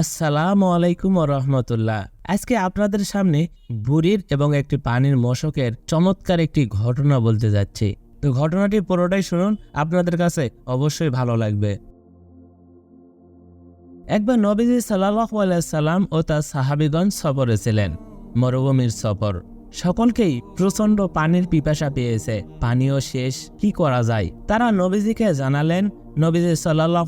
আসসালামু আলাইকুম রহমতুল্লাহ। আজকে আপনাদের সামনে বুড়ির এবং একটি পানির মশকের চমৎকার একটি ঘটনা বলতে যাচ্ছি। তো ঘটনাটি পুরোটাই শুনুন, আপনাদের কাছে অবশ্যই ভালো লাগবে। একবার নবীজি সাল্লাহ সাল্লাম ও তার সাহাবিগঞ্জ সফরে ছিলেন, মরুভূমির সফর। সকলকেই প্রচণ্ড পানির পিপাসা পেয়েছে। পানিও শেষ, কি করা যায়? তারা নবীজিকে জানালেন, নবীজি সাল্লাহ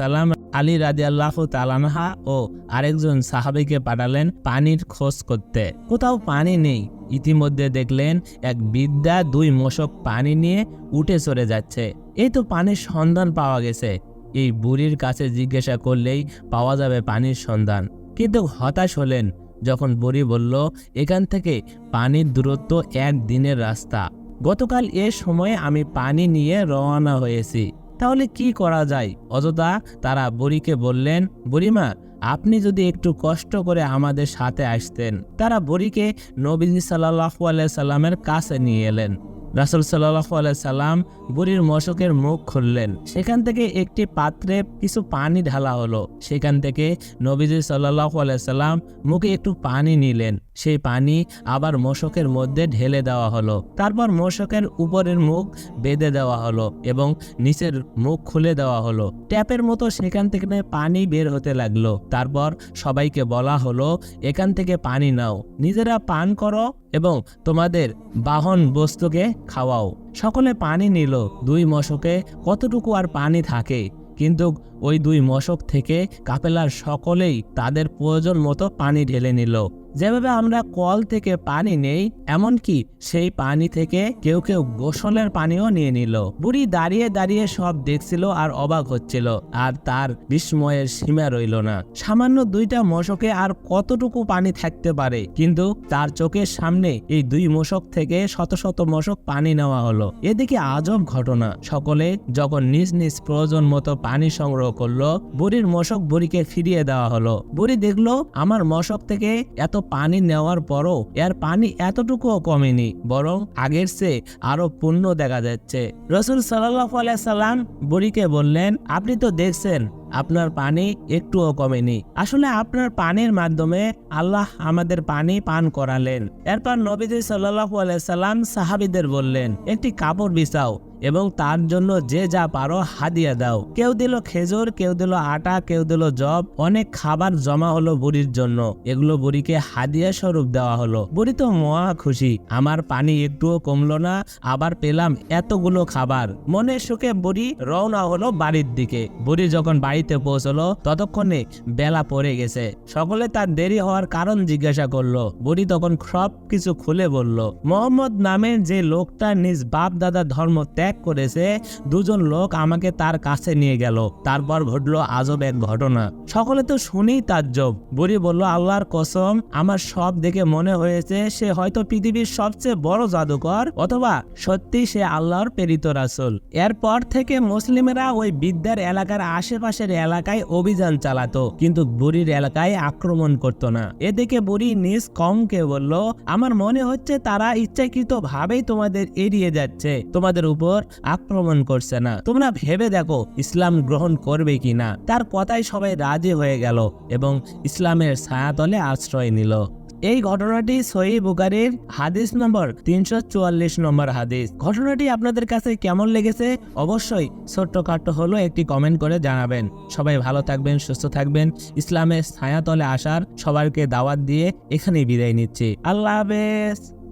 সাল্লাম আলী রাজি আল্লাহ তালানহা ও আরেকজন সাহাবিকে পাঠালেন পানির খোঁজ করতে। কোথাও পানি নেই। ইতিমধ্যে দেখলেন এক বিদ্যা দুই মশক পানি নিয়ে উঠে চলে যাচ্ছে। এই তো পানির সন্ধান পাওয়া গেছে। এই বুড়ির কাছে জিজ্ঞাসা করলেই পাওয়া যাবে পানির সন্ধান। কিন্তু হতাশ হলেন যখন বুড়ি বলল, এখান থেকে পানির দূরত্ব এক দিনের রাস্তা। গতকাল এ সময়ে আমি পানি নিয়ে রওনা হয়েছি। তাহলে কি করা যায়? অযথা তারা বুড়িকে বললেন, বুড়িমা, আপনি যদি একটু কষ্ট করে আমাদের সাথে আসতেন। তারা বুড়িকে নবীজি সাল্লাহ সাল্লামের কাছে নিয়ে এলেন। রাসুল সাল্লাহ সাল্লাম বুড়ির মশকের মুখ খুললেন। সেখান থেকে একটি পাত্রে কিছু পানি ঢালা হলো। সেখান থেকে নবীজি সাল্লাহ সাল্লাম মুখে একটু পানি নিলেন। সেই পানি আবার মশকের মধ্যে ঢেলে দেওয়া হলো। তারপর মশকের উপরের মুখ বেঁধে দেওয়া হলো এবং নিচের মুখ খুলে দেওয়া হলো। ট্যাপের মতো সেখান থেকে পানি বের হতে লাগল। তারপর সবাইকে বলা হলো, এখান থেকে পানি নাও। নিজেরা পান করো এবং তোমাদের বাহন বস্তুকে খাওয়াও। সকলে পানি নিল। দুই মশকে কতটুকু আর পানি থাকে? কিন্তু ওই দুই মশক থেকে কাপেলার সকলেই তাদের প্রয়োজন মতো পানি ঢেলে নিল। যেভাবে আমরা কল থেকে পানি নেই, এমনকি সেই পানি থেকে কেউ কেউ গোসলের পানিও নিয়ে নিল। বুড়ি দাঁড়িয়ে দাঁড়িয়ে সব দেখছিল আর অবাক হচ্ছিল, আর তার বিস্ময়ের সীমা রইল না। সামান্য দুইটা মশকে আর কতটুকু পানি থাকতে পারে? কিন্তু তার চোখের সামনে এই দুই মশক থেকে শত শত মশক পানি নেওয়া হলো। এদিকে আজব ঘটনা। সকলে যখন নিজ নিজ প্রয়োজন মতো পানি সংগ্রহ করল, বুড়ির মশক বুড়িকে ফিরিয়ে দেওয়া হলো। বুড়ি দেখল, আমার মশক থেকে এত পানি নেওয়ার পরও এর পানি এতটুকুও কমেনি, বরং আগের চেয়ে আরও পূর্ণ দেখা যাচ্ছে। রসুল সাল্লাম বুড়িকে বললেন, আপনি তো দেখছেন, আপনার পানি একটুও কমেনি। আসলে আপনার পানির মাধ্যমে আল্লাহ আমাদের পানি পান করালেন। এরপর নবীজি সাল্লাহ সাল্লাম সাহাবিদের বললেন, একটি কাপড় বিছাও। এবং তার জন্য যে যা পারো হাদিয়া দাও। কেউ দিল খেজুর, কেউ দিল আটা, কেউ দিল জব অনেক খাবার জমা হলো বুড়ির জন্য। এগুলো বুড়িকে হাদিয়া স্বরূপ দেওয়া হলো। বুড়ি তো মহা খুশি। আমার পানি একটুও কমলো না, আবার পেলাম এতগুলো খাবার। মনে সুখে বুড়ি রওনা হলো বাড়ির দিকে। বুড়ি যখন বাড়িতে পৌঁছলো, ততক্ষণে বেলা পড়ে গেছে। সকলে তার দেরি হওয়ার কারণ জিজ্ঞাসা করল। বুড়ি তখন সব কিছু খুলে বলল, মোহাম্মদ নামের যে লোকটা নিজ বাপ দাদা ধর্ম ত্যাগ করেছে, দুজন লোক আমাকে তার কাছে নিয়ে গেল। তারপর ঘটলো আজব এক ঘটনা। সকলে তো শুনেই তাজ্জব। বুড়ি বলল, আল্লাহর কসম, আমার সব দেখে মনে হয়েছে সে হয়তো পৃথিবীর সবচেয়ে বড় জাদুকর অথবা সত্যি সে আল্লাহর প্রেরিত রাসূল। এরপর থেকে মুসলিমেরা ওই বিদ্যার এলাকার আশেপাশের এলাকায় অভিযান চালাতো, কিন্তু বুড়ির এলাকায় আক্রমণ করত না। এদিকে বুড়ি নিজ কমকে বলল, আমার মনে হচ্ছে তারা ইচ্ছাকৃত ভাবেই তোমাদের এড়িয়ে যাচ্ছে। তোমাদের উপর আক্রমণ করছে না। তোমরা ভেবে দেখো ইসলাম গ্রহণ করবে কিনা। তার কথাই সবাই রাজি হয়ে গেল এবং ইসলামের ছায়াতলে আশ্রয় নিল। এই ঘটনাটি সহি বুকারির হাদিস নম্বর তিনশো চুয়াল্লিশ নম্বর হাদিস। ঘটনাটি আপনাদের কাছে কেমন লেগেছে অবশ্যই ছোট্ট ছোট্টখাট্ট হলো একটি কমেন্ট করে জানাবেন। সবাই ভালো থাকবেন, সুস্থ থাকবেন। ইসলামের ছায়াতলে আসার সবাইকে দাওয়াত দিয়ে এখানেই বিদায় নিচ্ছি। আল্লাহ হাফেজ।